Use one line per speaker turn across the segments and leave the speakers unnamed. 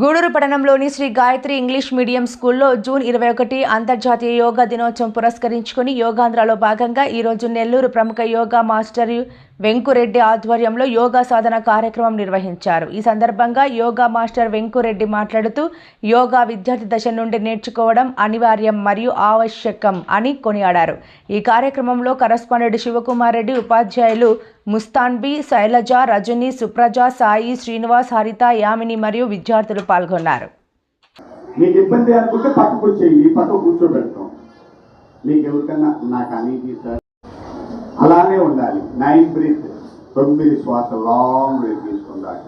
గూడూరు పట్టణంలోని Sri Gayatri English medium స్కూల్లో June ఇరవై ఒకటి అంతర్జాతీయ యోగా దినోత్సవం పురస్కరించుకుని యోగాంధ్రలో భాగంగా ఈరోజు నెల్లూరు ప్రముఖ యోగా మాస్టర్ వెంకురెడ్డి ఆధ్వర్యంలో యోగా సాధన కార్యక్రమం నిర్వహించారు. ఈ సందర్భంగా యోగా మాస్టర్ వెంకురెడ్డి మాట్లాడుతూ యోగా విద్యార్థి దశ నుండి నేర్చుకోవడం అనివార్యం మరియు ఆవశ్యకం అని కొనియాడారు. ఈ కార్యక్రమంలో కరస్పాండెంట్ శివకుమార్ రెడ్డి ఉపాధ్యాయులు ముస్తాన్బి శైలజ రజని సుప్రజ సాయి శ్రీనివాస్ హరిత యామిని మరియు విద్యార్థులు పాల్గొన్నారు.
మీకు ఇబ్బంది అనుకుంటే పక్కకు వచ్చేయండి. పక్క కూర్చోబెడతాం. మీకు ఎవరికన్నా నాకు అనేది సార్? అలానే ఉండాలి. నైన్ బ్రీత్ తొమ్మిది శ్వాస లాంగ్ బ్రీత్ తీసుకుందాక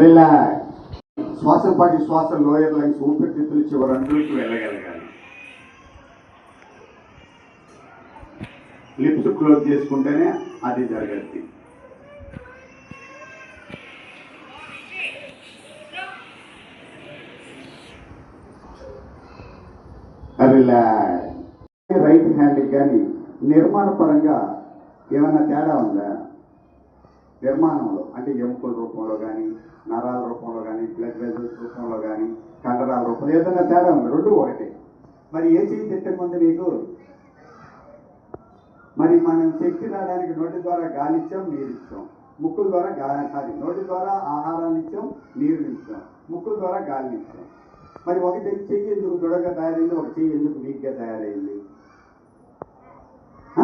రిలాక్స్ శ్వాస పాటి శ్వాస లోయర్ లంగ్స్ ఊపిరితిత్తులు చివరి వెళ్ళగలగాలి. లిప్స్ క్లోజ్ చేసుకుంటేనే అది జరగద్ది రిలాక్స్ రైట్ హ్యాండ్కి కానీ నిర్మాణ పరంగా ఏమైనా తేడా ఉందా? నిర్మాణంలో అంటే ఎముకల రూపంలో కానీ నరాల రూపంలో కానీ బ్లడ్ వెజల్స్ రూపంలో కానీ కండరాల రూపంలో ఏదైనా తేడా ఉంది? రెండు ఒకటే. మరి ఏ చెయ్యి తిట్టకుంది మీకు మరి మనం శక్తి రావడానికి నోటి ద్వారా గాలి ఇచ్చాం నీరు ఇచ్చాం ముక్కుల ద్వారా గాలి సారీ నోటి ద్వారా ఆహారాన్ని ఇచ్చాం నీరు ఇచ్చాం. ముక్కుల ద్వారా గాలిని ఇచ్చాం. మరి ఒక చెయ్యి ఎందుకు దృఢంగా తయారైంది? ఒక చెయ్యి ఎందుకు వీక్గా తయారైంది హ?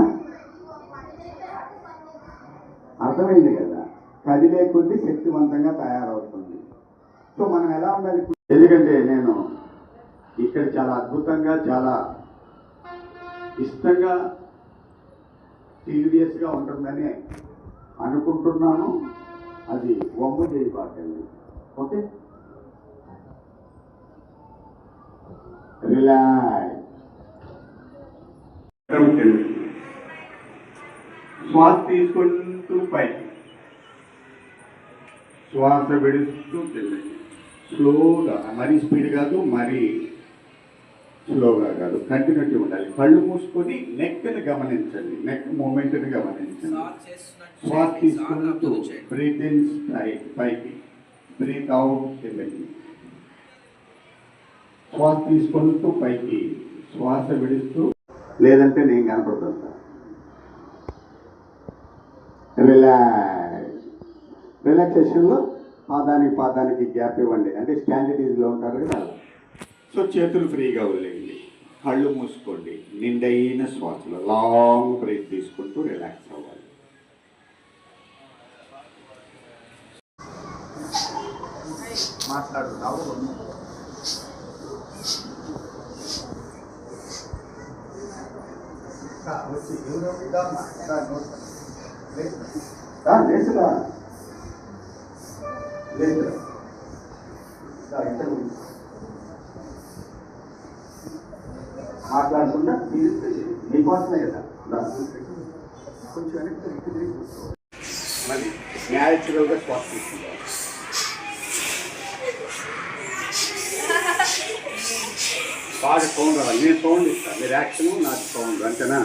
అర్థమైంది కదా? కదిలే కొద్దీ శక్తివంతంగా తయారవుతుంది. సో మనం ఎలా ఉండాలి? ఎందుకంటే నేను ఇక్కడ చాలా అద్భుతంగా చాలా ఇష్టంగా సీరియస్గా ఉంటుందని అనుకుంటున్నాను. అది వమ్ము చేయబాకండి ఓకే? రిలాక్స్ శ్వాస తీసుకుంటూ పైకి శ్వాస విడుస్తూ కిందకి స్లోగా మరీ స్పీడ్ కాదు మరీ స్లోగా కాదు. కంటిన్యూటీ ఉండాలి. కళ్ళు మూసుకొని నెక్ని గమనించండి. నెక్ మూమెంట్ని గమనించండి. శ్వాస తీసుకుంటూ బ్రీత్ ఇన్ పైకి బ్రీత్ అవుట్ కిందకి శ్వాస తీసుకుంటూ పైకి. శ్వాస విడుస్తూ. లేదంటే నేను కనపడుతుంది సార్ రిలాక్స్ రిలాక్సేషన్లో పాదానికి పాదానికి గ్యాప్ ఇవ్వండి. అంటే స్టాండర్డీస్లో ఉంటారు కదా. సో చేతులు ఫ్రీగా వదిలేయండి. కళ్ళు మూసుకోండి. నిండైన శ్వాసలో లాంగ్ బ్రేక్ తీసుకుంటూ రిలాక్స్ అవ్వాలి. మాట్లాడుతున్నావు వచ్చి లేచురా లేచురా ఇంటర్ మాట్లాడకుండా నీకోసమే కదా కొంచెం వెనక్కి తిరిగి తిరిగి కూర్చో. న్యాచురల్గా శ్వాస తీసుకుంటాం బాగా సౌండ్ రావాలి నేను సౌండ్ ఇస్తాను మీరు యాక్షన్ నాకు సౌండ్ అంతేనా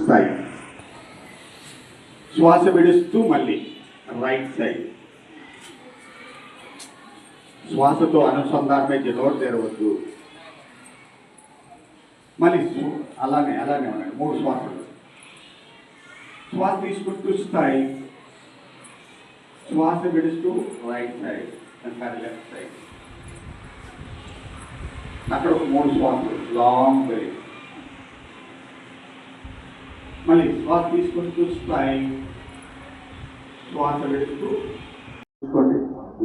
సైడ్ శ్వాస విడుస్తూ మళ్ళీ రైట్ సైడ్ శ్వాసతో అనుసంధానమై నోరు తెరవద్దు. మళ్ళీ అలానే అలానే ఉన్నాయి మూడు శ్వాసలు. శ్వాస తీసుకుంటూ స్థాయి. శ్వాస విడుస్తూ రైట్ సైడ్ అంటారు లెఫ్ట్ సైడ్ అక్కడ ఒక మూడు శ్వాసలు. లాంగ్ బ్రేక్ మళ్ళీ శ్వాస తీసుకుంటూ స్థాయి. శ్వాస విడుస్తూ తీసుకోండి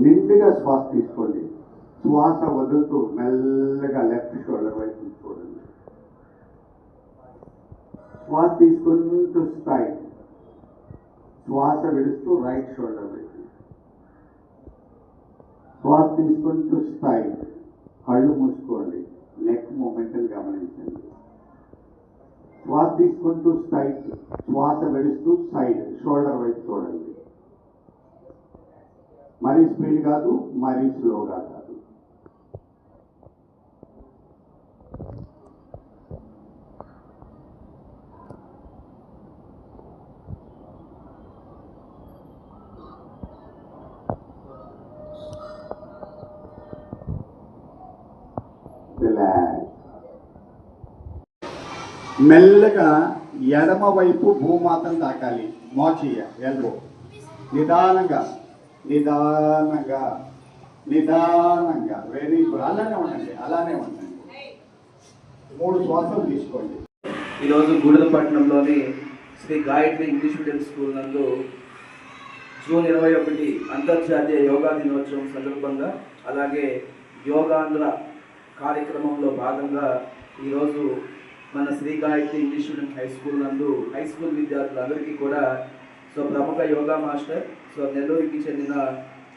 నిండుగా శ్వాస తీసుకోండి. శ్వాస వదులుతూ మెల్లగా లెఫ్ట్ షోల్డర్ వైపు చూడండి శ్వాస తీసుకుంటూ స్థాయి. శ్వాస విడుస్తూ రైట్ షోల్డర్ వైపు. శ్వాస తీసుకుంటూ స్థాయి. కళ్ళు మూసుకోండి. నెక్ మూమెంట్ని గమనించండి. శ్వాస తీసుకుంటూ స్థాయి. శ్వాస విడుస్తూ సైడ్. షోల్డర్ వైపు చూడండి. మరీ స్పీడ్ కాదు మరీ స్లోగా కాదు. మెల్లగా ఎడమవైపు భూమాతం తాకాలి. మోచియ ఎల్బో నిదానంగా. నిదానంగా నిదానంగా. వెరీ గుడ్ అలానే ఉండండి అలానే ఉండండి. మూడు శ్వాసలు తీసుకోండి.
ఈరోజు గూడెంపట్నంలోని Sri Gayatri English medium school నందు జూన్ ఇరవై ఒకటి అంతర్జాతీయ యోగా దినోత్సవం సందర్భంగా అలాగే యోగాంధ్ర కార్యక్రమంలో భాగంగా ఈరోజు మన Sri Gayatri English medium high school నందు హై స్కూల్ విద్యార్థులందరికీ కూడా సో ప్రముఖ యోగా మాస్టర్ సో నెల్లూరుకి చెందిన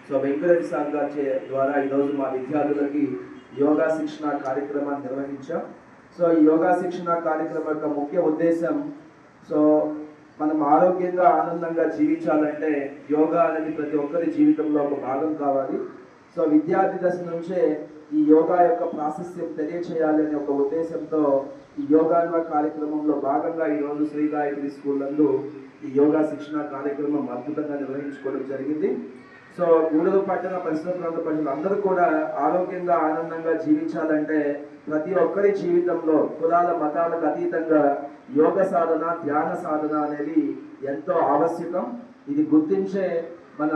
సో వెంకటరెడ్డి సార్ గారి చే- ద్వారా ఈరోజు మా విద్యార్థులకి యోగా శిక్షణ కార్యక్రమాన్ని నిర్వహించాం. సో ఈ యోగా శిక్షణ కార్యక్రమం యొక్క ముఖ్య ఉద్దేశం సో మనం ఆరోగ్యంగా ఆనందంగా జీవించాలంటే యోగా అనేది ప్రతి ఒక్కరి జీవితంలో ఒక భాగం కావాలి. సో విద్యార్థి దశ నుంచే ఈ యోగా యొక్క ప్రాశస్యం తెలియచేయాలి అనే ఒక ఉద్దేశంతో ఈ యోగా కార్యక్రమంలో భాగంగా ఈరోజు శ్రీ గాయత్రి స్కూల్ నందు ఈ యోగా శిక్షణ కార్యక్రమం అద్భుతంగా నిర్వహించుకోవడం జరిగింది. సో గూడూరు పట్టణ పరిసర ప్రాంత ప్రజలు అందరూ కూడా ఆరోగ్యంగా ఆనందంగా జీవించాలంటే ప్రతి ఒక్కరి జీవితంలో కులాల మతాలకు అతీతంగా యోగ సాధన ధ్యాన సాధన అనేది ఎంతో ఆవశ్యకం. ఇది గుర్తించే మన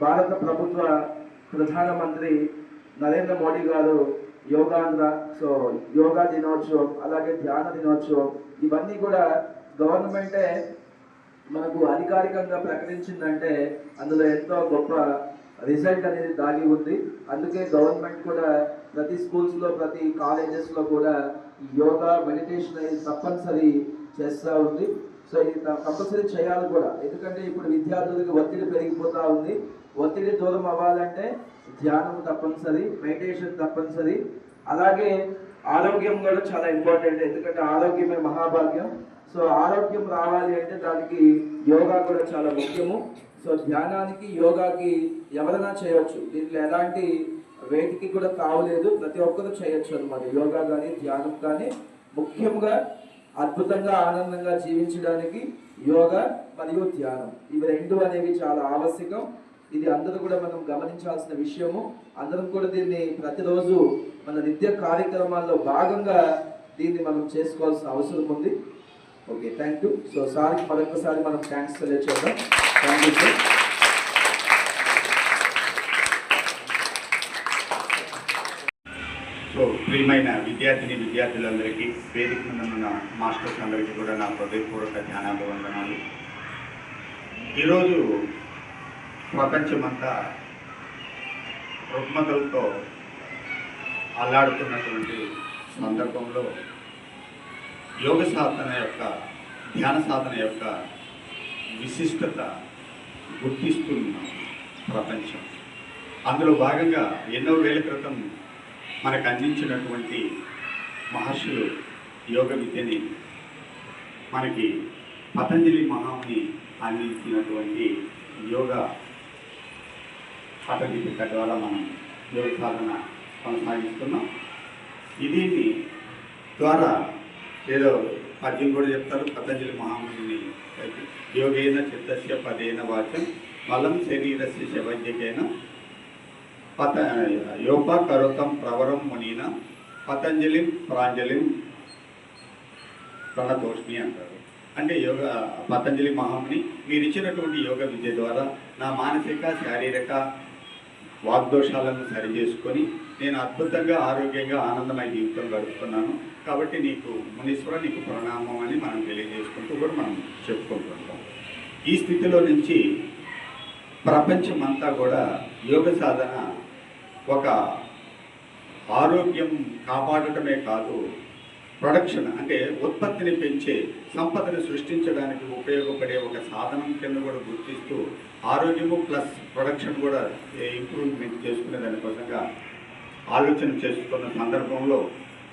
భారత ప్రభుత్వ ప్రధానమంత్రి నరేంద్ర మోడీ గారు యోగాంధ్ర సో యోగా దినోత్సవం అలాగే ధ్యాన దినోత్సవం ఇవన్నీ కూడా గవర్నమెంటే మనకు అధికారికంగా ప్రకటించిందంటే అందులో ఎంతో గొప్ప రిజల్ట్ అనేది దాగి ఉంది. అందుకే గవర్నమెంట్ కూడా ప్రతి స్కూల్స్లో ప్రతి కాలేజెస్లో కూడా యోగా మెడిటేషన్ అనేది తప్పనిసరి చేస్తూ ఉంది. సో ఇది త- కంపల్సరీ చేయాలి కూడా. ఎందుకంటే ఇప్పుడు విద్యార్థులకి ఒత్తిడి పెరిగిపోతూ ఉంది. ఒత్తిడి దూరం అవ్వాలంటే ధ్యానం తప్పనిసరి మెడిటేషన్ తప్పనిసరి. అలాగే ఆరోగ్యం కూడా చాలా ఇంపార్టెంట్ ఎందుకంటే ఆరోగ్యమే మహాభాగ్యం. సో ఆరోగ్యం రావాలి అంటే దానికి యోగా కూడా చాలా ముఖ్యము. సో ధ్యానానికి యోగాకి ఎవరైనా చేయొచ్చు. దీంట్లో ఎలాంటి వేటికి కూడా కావలేదు. ప్రతి ఒక్కరు చేయొచ్చు అనమాట యోగా కానీ ధ్యానం కానీ ముఖ్యంగా అద్భుతంగా ఆనందంగా జీవించడానికి యోగా మరియు ధ్యానం ఇవి రెండు అనేవి చాలా ఆవశ్యకం. ఇది అందరూ కూడా మనం గమనించాల్సిన విషయము. అందరం కూడా దీన్ని ప్రతిరోజు మన నిత్య కార్యక్రమాల్లో భాగంగా దీన్ని మనం చేసుకోవాల్సిన అవసరం ఉంది. ఓకే థ్యాంక్ యూ సో సార్కి మరొకసారి మనం థ్యాంక్స్ తెలియచేద్దాం. థ్యాంక్ యూ సార్
సో ప్రియమైన విద్యార్థిని విద్యార్థులందరికీ వేదిక మీద ఉన్న మాస్టర్స్ అందరికీ కూడా నా హృదయపూర్వక ధ్యానాభివందనాలు. ఈరోజు ప్రపంచమంతా రుగ్మతలతో అల్లాడుతున్నటువంటి సందర్భంలో యోగ సాధన యొక్క ధ్యాన సాధన యొక్క విశిష్టత గుర్తిస్తున్న ప్రపంచం. అందులో భాగంగా ఎన్నో వేల క్రితం మనకు అందించినటువంటి మహర్షులు యోగ విద్యని మనకి పతంజలి మహాముని అందించినటువంటి యోగా పద్ధతి ద్వారా మనం యోగ సాధన కొనసాగిస్తున్నాం. ఇది ద్వారా ఏదో పద్యం కూడా చెప్తారు. పతంజలి మహాముని యోగేన చిత్తస్య పదేన వాచం బలం శరీరస్య శవైద్యకైన పత యోగ కరోతం ప్రవరం మునిన పతంజలిం ప్రాంజలిం ప్రణతోష్మి అంటారు. అంటే యోగ పతంజలి మహాముని మీరు ఇచ్చినటువంటి యోగ విద్య ద్వారా నా మానసిక శారీరక వాగ్దోషాలను సరిచేసుకొని నేను అద్భుతంగా ఆరోగ్యంగా ఆనందమయ జీవితం గడుపుతున్నాను. కాబట్టి నీకు మునీశ్వర నీకు ప్రణామం అని మనం తెలియజేసుకుంటూ కూడా మనం చెప్పుకుంటుంటాం. ఈ స్థితిలో నుంచి ప్రపంచమంతా కూడా యోగ సాధన ఒక ఆరోగ్యం కాపాడటమే కాదు ప్రొడక్షన్ అంటే ఉత్పత్తిని పెంచే సంపదను సృష్టించడానికి ఉపయోగపడే ఒక సాధనం కింద కూడా గుర్తిస్తూ ఆరోగ్యము ప్లస్ ప్రొడక్షన్ కూడా ఇంప్రూవ్మెంట్ చేసుకునే దానికోసంగా ఆలోచన చేసుకున్న సందర్భంలో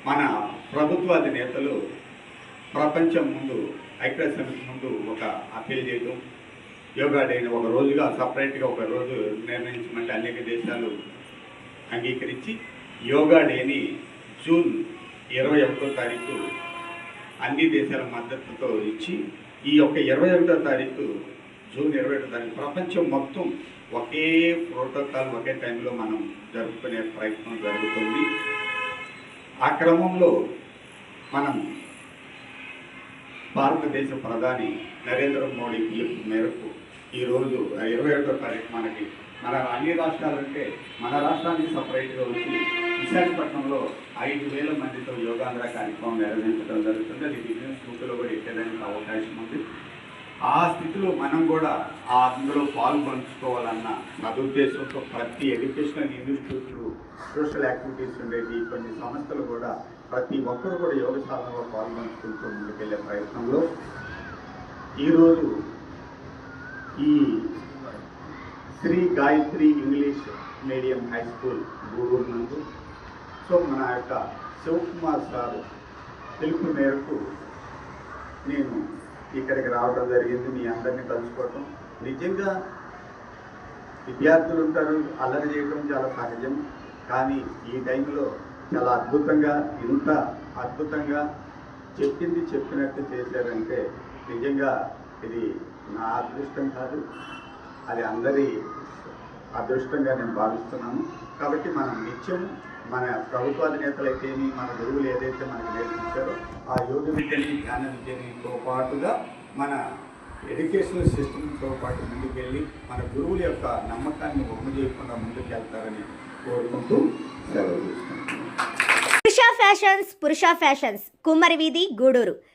మన ప్రభుత్వాది నేతలు ప్రపంచం ముందు ఐక్యరాజ్య సమితి ముందు ఒక అప్పీల్ చేయడం యోగా డేని ఒక రోజుగా సపరేట్గా ఒక రోజు నిర్ణయించమంటే అనేక దేశాలు అంగీకరించి యోగా డేని జూన్ ఇరవై ఒకటో తారీఖు అన్ని దేశాల మద్దతుతో ఇచ్చి ఈ యొక్క ఇరవై ఒకటో తారీఖు జూన్ ఇరవై ఒకటో తారీఖు ప్రపంచం మొత్తం ఒకే ప్రోటోకాల్ ఒకే టైంలో మనం జరుపుకునే ప్రయత్నం జరుగుతుంది. ఆ క్రమంలో మనం భారతదేశ ప్రధాని నరేంద్ర మోడీ పిలుపు మేరకు ఈరోజు ఇరవై ఒకటో తారీఖు మనకి మన అన్ని రాష్ట్రాలంటే మన రాష్ట్రానికి సపరేట్గా వచ్చి విశాఖపట్నంలో ఐదు వేల మందితో యోగాంధ్ర కార్యక్రమం నిర్వహించడం జరుగుతుంది. అది బిజినెస్ బుక్లో కూడా ఎక్కడానికి అవకాశం ఉంది. ఆ స్థితిలో మనం కూడా ఆ అందులో పాల్పంచుకోవాలన్న సదుద్దేశంతో ప్రతి ఎడ్యుకేషనల్ ఇన్స్టిట్యూట్లు సోషల్ యాక్టివిటీస్ ఉండేది కొన్ని సంస్థలు కూడా ప్రతి ఒక్కరు కూడా యోగ సాధనలో పాల్పంచుకుంటూ ముందుకెళ్ళే ప్రయత్నంలో. ఈరోజు ఈ Sri Gayatri English medium high school Gudur నందు సో మన యొక్క శివకుమార్ సార్ పిలుపు మేరకు నేను ఇక్కడికి రావడం జరిగింది మీ అందరినీ కలుసుకోవటం. నిజంగా విద్యార్థులు ఉంటారు అల్లరి చేయడం చాలా సహజం. కానీ ఈ టైంలో చాలా అద్భుతంగా ఇంత అద్భుతంగా చెప్పింది చెప్పినట్టు చేశారంటే నిజంగా ఇది నా అదృష్టం కాదు. అది అందరి అదృష్టంగా నేను భావిస్తున్నాను. కాబట్టి మనం నిత్యం మన ప్రభుత్వాధినేతలైతేమి మన గురువులు ఏదైతే మనకు నేర్పించారో ఆ యోగ విద్యని ధ్యాన విద్యనితో పాటుగా మన ఎడ్యుకేషనల్ సిస్టమ్తో పాటు ముందుకెళ్ళి మన గురువుల యొక్క నమ్మకాన్ని బొమ్మ చేయకుండా ముందుకెళ్తారని కోరుకుంటూ సెలవు
పురుష ఫ్యాషన్స్ పురుష ఫ్యాషన్స్ కుమ్మరి వీధి గూడూరు.